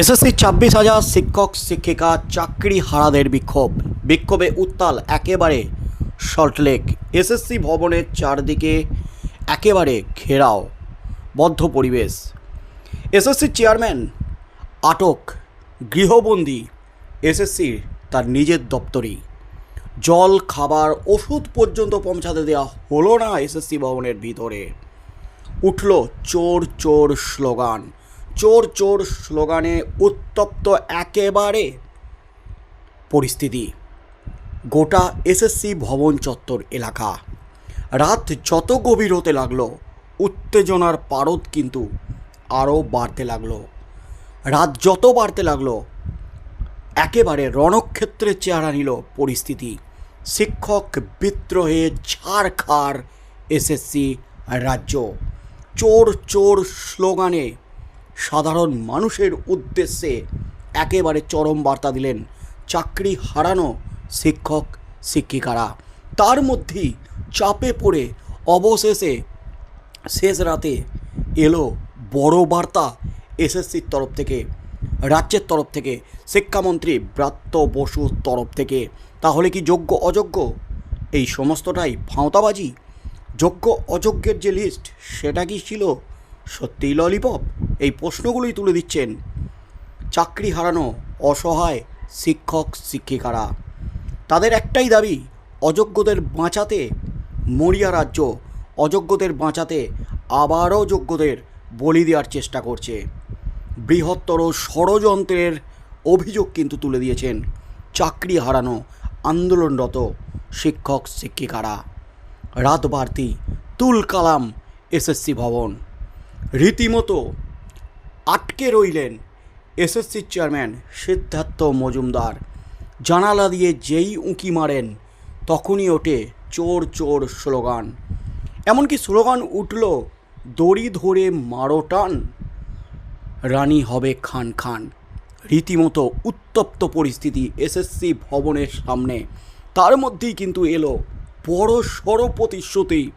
SSC ছাব্বিশ হাজার শিক্ষক, শিক্ষিকা, চাকরি হারাদের বিক্ষোভ। বিক্ষোভে উত্তাল একেবারে সল্টলেক এসএসসি ভবনের চারদিকে একেবারে ঘেরাও, বদ্ধ পরিবেশ। এসএসসি চেয়ারম্যান আটক, গৃহবন্দী। এসএসসির তার নিজের দপ্তরেই। জল, খাবার, ওষুধ পর্যন্ত পৌঁছাতে দেওয়া হলো না এসএসসি ভবনের ভিতরে। উঠল চোর চোর স্লোগান। চোর চোর স্লোগানে উত্তপ্ত একেবারে পরিস্থিতি। গোটা এসএসসি ভবন চত্বর এলাকা। রাত যত গভীর হতে লাগল, উত্তেজনার পারদ কিন্তু আরও বাড়তে লাগল। রাত যত বাড়তে লাগল, একেবারে রণক্ষেত্রের চেহারা নিল পরিস্থিতি। শিক্ষক বিদ্রোহে ঝাড়খাড় এসএসসি রাজ্য। চোর চোর স্লোগানে সাধারণ মানুষের উদ্দেশ্যে একেবারে চরম বার্তা দিলেন চাকরি হারানো শিক্ষক, শিক্ষিকারা। তার মধ্যেই চাপে পড়ে অবশেষে শেষ রাতে এলো বড় বার্তা এসএসসির তরফ থেকে, রাজ্যের তরফ থেকে, শিক্ষামন্ত্রী ব্রাত্য বসুর তরফ থেকে। তাহলে কি যোগ্য, অযোগ্য? এই সমস্তটাই ফাঁওতাবাজি? যোগ্য, অযোগ্যের যে লিস্ট সেটা কি ছিল? সত্যিই ললিপপ? এই প্রশ্নগুলোই তুলে দিচ্ছেন চাকরি হারানো অসহায় শিক্ষক, শিক্ষিকারা। তাদের একটাই দাবি, অযোগ্যদের বাঁচাতে মরিয়া রাজ্য, অযোগ্যদের বাঁচাতে আবারও যোগ্যদের বলি দেওয়ার চেষ্টা করছে। বৃহত্তর ষড়যন্ত্রের অভিযোগ কিন্তু তুলে দিয়েছেন চাকরি হারানো আন্দোলনরত শিক্ষক, শিক্ষিকারা। রাত বাড়তি তুল কালাম এসএসসি ভবন। রীতিমতো আটকে রইলেন এসএসসির চেয়ারম্যান সিদ্ধার্থ মজুমদার। জানালা দিয়ে যেই উঁকি মারেন, তখনই ওঠে চোর চোর স্লোগান। এমনকি স্লোগান উঠল, দড়ি ধরে মারো টান, রানী হবে খান খান। রীতিমতো উত্তপ্ত পরিস্থিতি এসএসসি ভবনের সামনে। তার মধ্যেই কিন্তু এলো বড় সড় প্রতিশ্রুতি।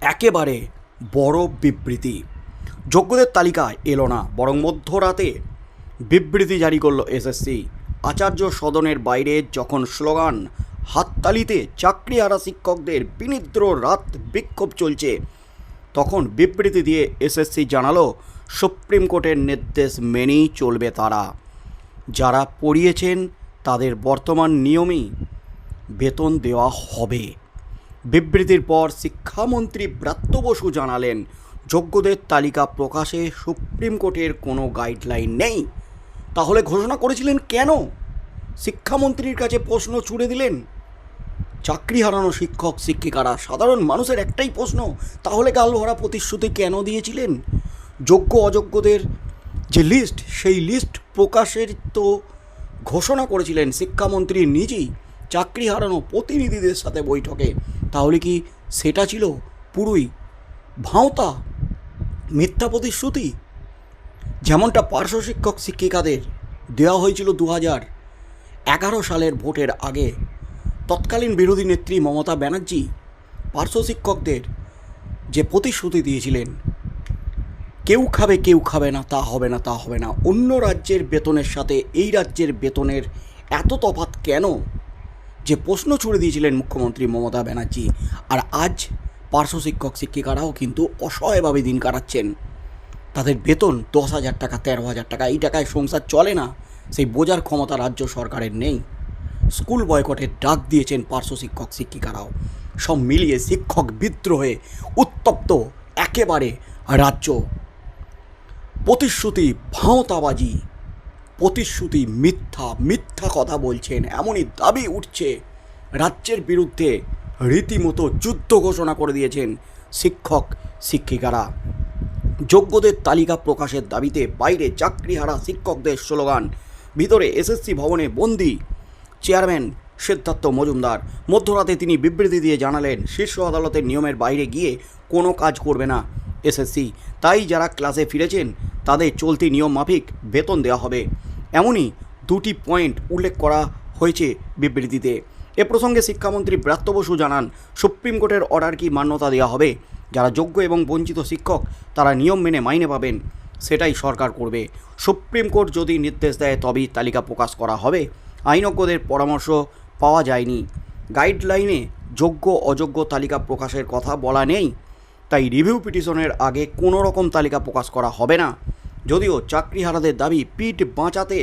একেবারে বড় বিবৃতি। যোগ্যদের তালিকা এলো না, বরং মধ্যরাতে বিবৃতি জারি করল এসএসসি। আচার্য সদনের বাইরে যখন স্লোগান, হাততালিতে চাকরিহারা শিক্ষকদের বিনিদ্র রাত বিক্ষোভ চলছে, তখন বিবৃতি দিয়ে এসএসসি জানালো, সুপ্রিম কোর্টের নির্দেশ মেনেই চলবে তারা। যারা পড়িয়েছেন, তাদের বর্তমান নিয়মেই বেতন দেওয়া হবে। বিবৃতির পর শিক্ষামন্ত্রী ব্রাত্য বসু জানালেন, যোগ্যদের তালিকা প্রকাশে সুপ্রিম কোর্টের কোনো গাইডলাইন নেই। তাহলে ঘোষণা করেছিলেন কেন? শিক্ষামন্ত্রীর কাছে প্রশ্ন ছুড়ে দিলেন। চাকরি হারানো শিক্ষক, শিক্ষিকারা, সাধারণ মানুষের একটাই প্রশ্ন, তাহলে গালভরা প্রতিশ্রুতি কেন দিয়েছিলেন? যোগ্য, অযোগ্যদের যে লিস্ট সেই লিস্ট প্রকাশের তো ঘোষণা করেছিলেন শিক্ষামন্ত্রী নিজেই। চাকরি হারানো প্রতিনিধিদের সাথে বৈঠকে তাহলে কি সেটা ছিল পুরোই? ভাঁওতা? মিথ্যা প্রতিশ্রুতি? যেমনটা পার্শ্ব শিক্ষক শিক্ষিকাদের দেওয়া হয়েছিল দু হাজার এগারো সালের ভোটের আগে। তৎকালীন বিরোধী নেত্রী মমতা ব্যানার্জি পার্শ্ব শিক্ষকদের যে প্রতিশ্রুতি দিয়েছিলেন, কেউ খাবে কেউ খাবে না, তা হবে না, তা হবে না, অন্য রাজ্যের বেতনের সাথে এই রাজ্যের বেতনের এত তফাৎ কেন? যে প্রশ্ন ছুড়ে দিয়েছিলেন মুখ্যমন্ত্রী মমতা ব্যানার্জি, আর আজ পার্শ্ব শিক্ষক শিক্ষিকারাও কিন্তু অসহায়ভাবে দিন কাটাচ্ছেন। তাদের বেতন দশ হাজার টাকা, তেরো হাজার টাকা, এই টাকায় সংসার চলে না, সেই বোঝার ক্ষমতা রাজ্য সরকারের নেই। স্কুল বয়কটের ডাক দিয়েছেন পার্শ্ব শিক্ষক শিক্ষিকারাও। সব মিলিয়ে শিক্ষক বিদ্রোহে উত্তপ্ত একেবারে রাজ্য। প্রতিশ্রুতি ভাঁওতাবাজি। প্রতিশ্রুতি মিথ্যা মিথ্যা কথা বলছেন। এমনই দাবি উঠছে রাজ্যের বিরুদ্ধে। রীতিমতো যুদ্ধ ঘোষণা করে দিয়েছেন শিক্ষক, শিক্ষিকারা। যোগ্যদের তালিকা প্রকাশের দাবিতে বাইরে চাকরিহারা শিক্ষকদের স্লোগান, ভিতরে এসএসসি ভবনে বন্দি। চেয়ারম্যান সিদ্ধার্থ মজুমদার, মধ্যরাতে তিনি বিবৃতি দিয়ে জানালেন, শীর্ষ আদালতের নিয়মের বাইরে গিয়ে কোনো কাজ করবে না এসএসসি। তাই যারা ক্লাসে ফিরেছেন তাদের চলতি নিয়ম মাফিক বেতন দেওয়া হবে। এমনই দুটি পয়েন্ট উল্লেখ করা হয়েছে বিবৃতিতে। এ প্রসঙ্গে শিক্ষামন্ত্রী ব্রাত্য বসু জানান, সুপ্রিম কোর্টের অর্ডার কি মান্যতা দেওয়া হবে? যারা যোগ্য এবং বঞ্চিত শিক্ষক, তারা নিয়ম মেনে মাইনে পাবেন, সেটাই সরকার করবে। সুপ্রিম কোর্ট যদি নির্দেশ দেয়, তবেই তালিকা প্রকাশ করা হবে। আইনজ্ঞদের পরামর্শ পাওয়া যায়নি। গাইডলাইনে যোগ্য অযোগ্য তালিকা প্রকাশের কথা বলা নেই। তাই রিভিউ পিটিশনের আগে কোনো রকম তালিকা প্রকাশ করা হবে না। যদিও চাকরিহারাদের দাবি পিঠ বাঁচাতে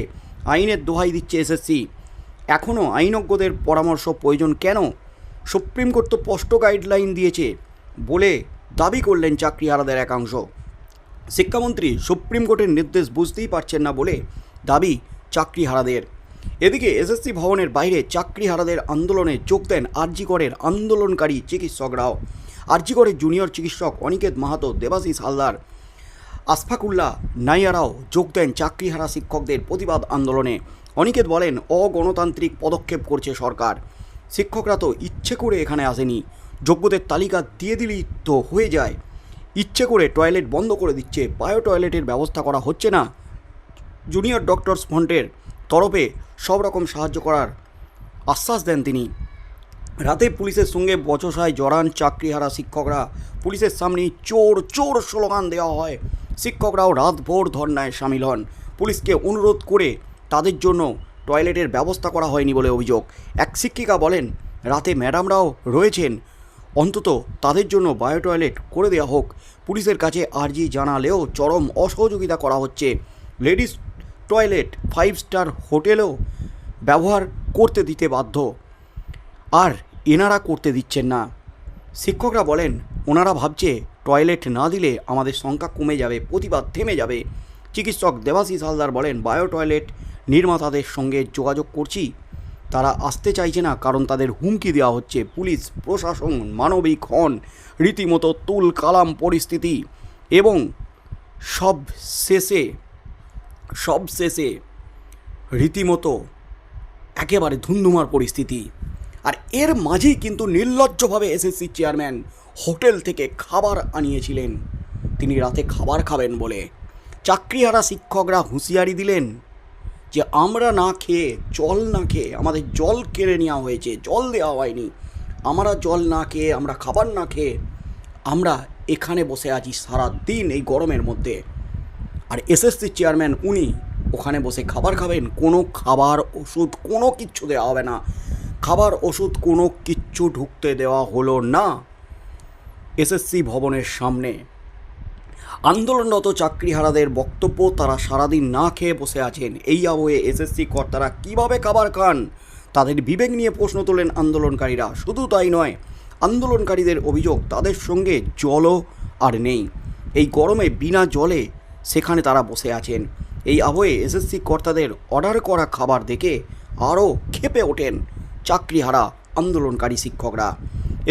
আইনের দোহাই দিচ্ছে এসএসসি। এখনও আইনজ্ঞদের পরামর্শ প্রয়োজন কেন? সুপ্রিম কোর্ট তো স্পষ্ট গাইডলাইন দিয়েছে বলে দাবি করলেন চাকরিহারাদের একাংশ। শিক্ষামন্ত্রী সুপ্রিম কোর্টের নির্দেশ বুঝতেই পারছেন না বলে দাবি চাকরিহারাদের। এদিকে এসএসসি ভবনের বাইরে চাকরিহারাদের আন্দোলনে যোগ দেন আরজিকরের আন্দোলনকারী চিকিৎসকরাও। আরজিকরের জুনিয়র চিকিৎসক অনিকেত মাহাতো, দেবাশিস হালদার আসফাকুল্লাহ নাইয়ারাও যোগ দেন চাকরিহারা শিক্ষকদের প্রতিবাদ আন্দোলনে। অনিকেত বলেন, অগণতান্ত্রিক পদক্ষেপ করছে সরকার। শিক্ষকরা তো ইচ্ছে করে এখানে আসেনি। যোগ্যদের তালিকা দিয়ে দিলেই তো হয়ে যায়। ইচ্ছে করে টয়লেট বন্ধ করে দিচ্ছে। বায়ো টয়লেটের ব্যবস্থা করা হচ্ছে না। জুনিয়র ডক্টরস ফন্টের তরফে সব রকম সাহায্য করার আশ্বাস দেন তিনি। রাতে পুলিশের সঙ্গে বচসায় জড়ান চাকরিহারা শিক্ষকরা। পুলিশের সামনে চোর চোর স্লোগান দেওয়া হয়। শিক্ষকরাও রাতভর ধর্নায় সামিল হন। পুলিশকে অনুরোধ করে তাদের জন্য টয়লেটের ব্যবস্থা করা হয়নি বলে অভিযোগ। এক শিক্ষিকা বলেন, রাতে ম্যাডামরাও রয়েছেন। অন্তত তাদের জন্য বায়ো টয়লেট করে দেওয়া হোক। পুলিশের কাছে আর্জি জানালেও চরম অসহযোগিতা করা হচ্ছে। লেডিস টয়লেট ফাইভ স্টার হোটেলেও ব্যবহার করতে দিতে বাধ্য। আর এনারা করতে দিচ্ছেন না। শিক্ষকরা বলেন, ওনারা ভাবছে টয়লেট না দিলে আমাদের সংখ্যা কমে যাবে, প্রতিবাদ থেমে যাবে। চিকিৎসক দেবাশিস হালদার বলেন, বায়ো টয়লেট নির্মাতাদের সঙ্গে যোগাযোগ করছি। তারা আসতে চাইছে না কারণ তাদের হুমকি দেওয়া হচ্ছে। পুলিশ, প্রশাসন, মানবিক হন, রীতিমতো তুল কালাম পরিস্থিতি এবং সব শেষে সব শেষে রীতিমতো একেবারে ধুমধুমার পরিস্থিতি। আর এর মাঝেই কিন্তু নির্লজ্জভাবে এসএসসি চেয়ারম্যান হোটেল থেকে খাবার আনিয়েছিলেন। তিনি রাতে খাবার খাবেন বলে। চাকরিহারা শিক্ষকরা হুঁশিয়ারি দিলেন যে, আমরা না খেয়ে, জল না খেয়ে, আমাদের জল কেড়ে নেওয়া হয়েছে, জল দেওয়া হয়নি। আমরা জল না খেয়ে, আমরা খাবার না খেয়ে, আমরা এখানে বসে আছি সারা দিন এই গরমের মধ্যে। আর এসএসসি চেয়ারম্যান উনি, ওখানে বসে খাবার খাবেন, কোনো খাবার, ওষুধ, কোনো কিচ্ছু দেওয়া হবে না। খাবার, ওষুধ কোনো কিচ্ছু ঢুকতে দেওয়া হলো না এসএসসি ভবনের সামনে। আন্দোলনরত চাকরিহারাদের বক্তব্য, তারা সারাদিন না খেয়ে বসে আছেন। এই আবহে এসএসসি কর্তারা কীভাবে খাবার খান, তাদের বিবেক নিয়ে প্রশ্ন তোলেন আন্দোলনকারীরা। শুধু তাই নয়, আন্দোলনকারীদের অভিযোগ তাদের সঙ্গে জলও আর নেই। এই গরমে বিনা জলে সেখানে তারা বসে আছেন। এই আবহে এসএসসি কর্তাদের অর্ডার করা খাবার দেখে আরও ক্ষেপে ওঠেন। চাকরিহারা আন্দোলনকারী শিক্ষকরা।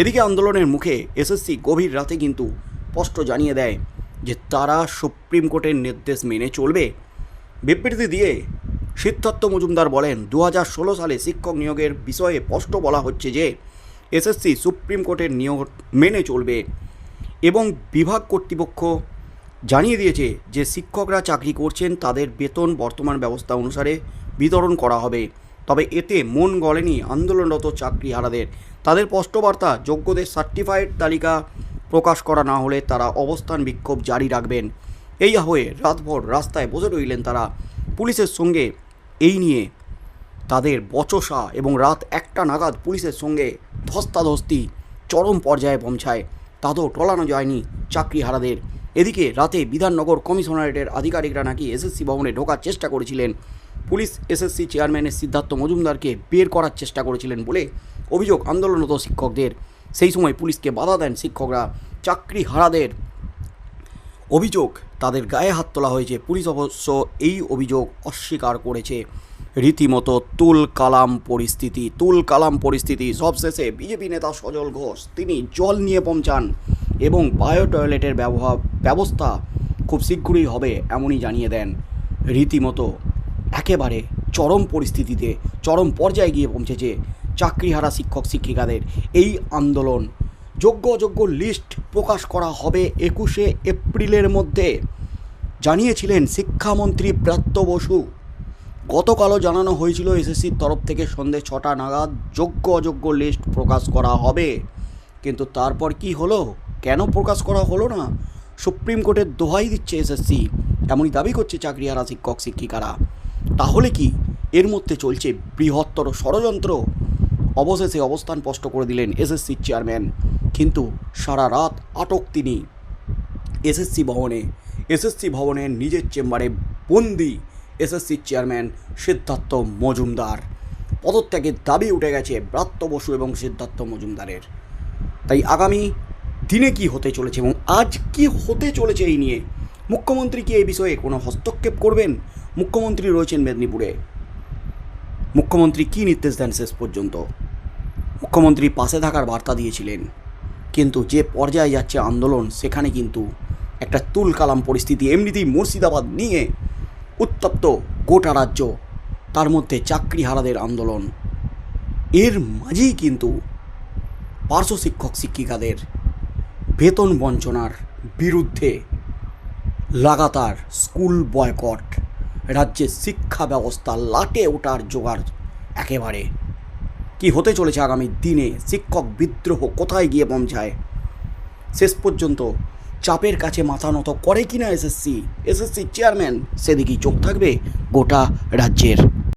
এদিকে আন্দোলনের মুখে এসএসসি গভীর রাতে কিন্তু স্পষ্ট জানিয়ে দেয় যে তারা সুপ্রিম কোর্টের নির্দেশ মেনে চলবে। বিবৃতি দিয়ে সিদ্ধার্থ মজুমদার বলেন দু সালে শিক্ষক নিয়োগের বিষয়ে স্পষ্ট বলা হচ্ছে যে এসএসসি সুপ্রিম কোর্টের নিয়োগ মেনে চলবে এবং বিভাগ কর্তৃপক্ষ জানিয়ে দিয়েছে যে শিক্ষকরা চাকরি করছেন, তাদের বেতন বর্তমান ব্যবস্থা অনুসারে বিতরণ করা হবে। তবে এতে মন গলেনি আন্দোলনরত চাকরিহারাদের। তাদের স্পষ্টবার্তা, যোগ্যদের সার্টিফাইড তালিকা প্রকাশ করা না হলে তারা অবস্থান বিক্ষোভ জারি রাখবেন। এই হয়ে রাতভর রাস্তায় বসে রইলেন তারা। পুলিশের সঙ্গে এই নিয়ে তাদের বচসা এবং রাত একটা নাগাদ পুলিশের সঙ্গে ধস্তাধস্তি চরম পর্যায়ে পৌঁছায়। তাতেও টলানো যায়নি চাকরিহারাদের। এদিকে রাতে বিধাননগর কমিশনারেটের আধিকারিকরা নাকি এসএসসি ভবনে ঢোকার চেষ্টা করেছিলেন। পুলিশ এসএসসি চেয়ারম্যানের সিদ্ধার্থ মজুমদারকে বের করার চেষ্টা করেছিলেন বলে অভিযোগ আন্দোলনরত শিক্ষকদের। সেই সময় পুলিশকে বাধা দেন শিক্ষকরা। চাকরিহারাদের অভিযোগ তাদের গায়ে হাত তোলা হয়েছে। পুলিশ অবশ্য এই অভিযোগ অস্বীকার করেছে। রীতিমতো তুল কালাম পরিস্থিতি তুল কালাম পরিস্থিতি। সবশেষে বিজেপি নেতা সজল ঘোষ, তিনি জল নিয়ে পৌঁছান এবং বায়ো টয়লেটের ব্যবহার ব্যবস্থা খুব শীঘ্রই হবে এমনই জানিয়ে দেন। রীতিমতো একেবারে চরম পরিস্থিতিতে, চরম পর্যায়ে গিয়ে পৌঁছেছে চাকরিহারা শিক্ষক শিক্ষিকাদের এই আন্দোলন। যোগ্য অযোগ্য লিস্ট প্রকাশ করা হবে একুশে এপ্রিলের মধ্যে, জানিয়েছিলেন শিক্ষামন্ত্রী ব্রাত্য বসু। গতকালও জানানো হয়েছিল এসএসসির তরফ থেকে সন্ধে ছটা নাগাদ যোগ্য অযোগ্য লিস্ট প্রকাশ করা হবে। কিন্তু তারপর কি হলো? কেন প্রকাশ করা হলো না? সুপ্রিম কোর্টের দোহাই দিচ্ছে এসএসসি, এমনই দাবি করছে চাকরিহারা শিক্ষক শিক্ষিকারা। তাহলে কি এর মধ্যে চলছে বৃহত্তর ষড়যন্ত্র? অবশেষে অবস্থান স্পষ্ট করে দিলেন এসএসসির চেয়ারম্যান কিন্তু সারা রাত আটক তিনি এসএসসি ভবনে। এসএসসি ভবনের নিজের চেম্বারে বন্দি এসএসসির চেয়ারম্যান সিদ্ধার্থ মজুমদার। পদত্যাগের দাবি উঠে গেছে ব্রাত্য বসু এবং সিদ্ধার্থ মজুমদারের। তাই আগামী দিনে কি হতে চলেছে এবং আজ কি হতে চলেছে এই নিয়ে মুখ্যমন্ত্রী কি এই বিষয়ে কোনো হস্তক্ষেপ করবেন? মুখ্যমন্ত্রী রয়েছেন মেদিনীপুরে। মুখ্যমন্ত্রী কী নির্দেশ দেন শেষ পর্যন্ত? মুখ্যমন্ত্রী পাশে থাকার বার্তা দিয়েছিলেন। কিন্তু যে পর্যায়ে যাচ্ছে আন্দোলন, সেখানে কিন্তু একটা তুল কালাম পরিস্থিতি। এমনিতেই মুর্শিদাবাদ নিয়ে উত্তপ্ত গোটা রাজ্য, তার মধ্যে চাকরিহারাদের আন্দোলন। এর মাঝেই কিন্তু পার্শ্ব শিক্ষক শিক্ষিকাদের বেতন বঞ্চনার বিরুদ্ধে লাগাতার স্কুল বয়কট। রাজ্যের শিক্ষা ব্যবস্থা লাটে ওঠার জোগাড় একেবারে। কি হতে চলেছে আগামী দিনে? শিক্ষক বিদ্রোহ কোথায় গিয়ে পৌঁছায়? শেষ পর্যন্ত চাপের কাছে মাথা নত করে কিনা এসএসসি? এসএসসি চেয়ারম্যান, সেদিকেই চোখ থাকবে গোটা রাজ্যের।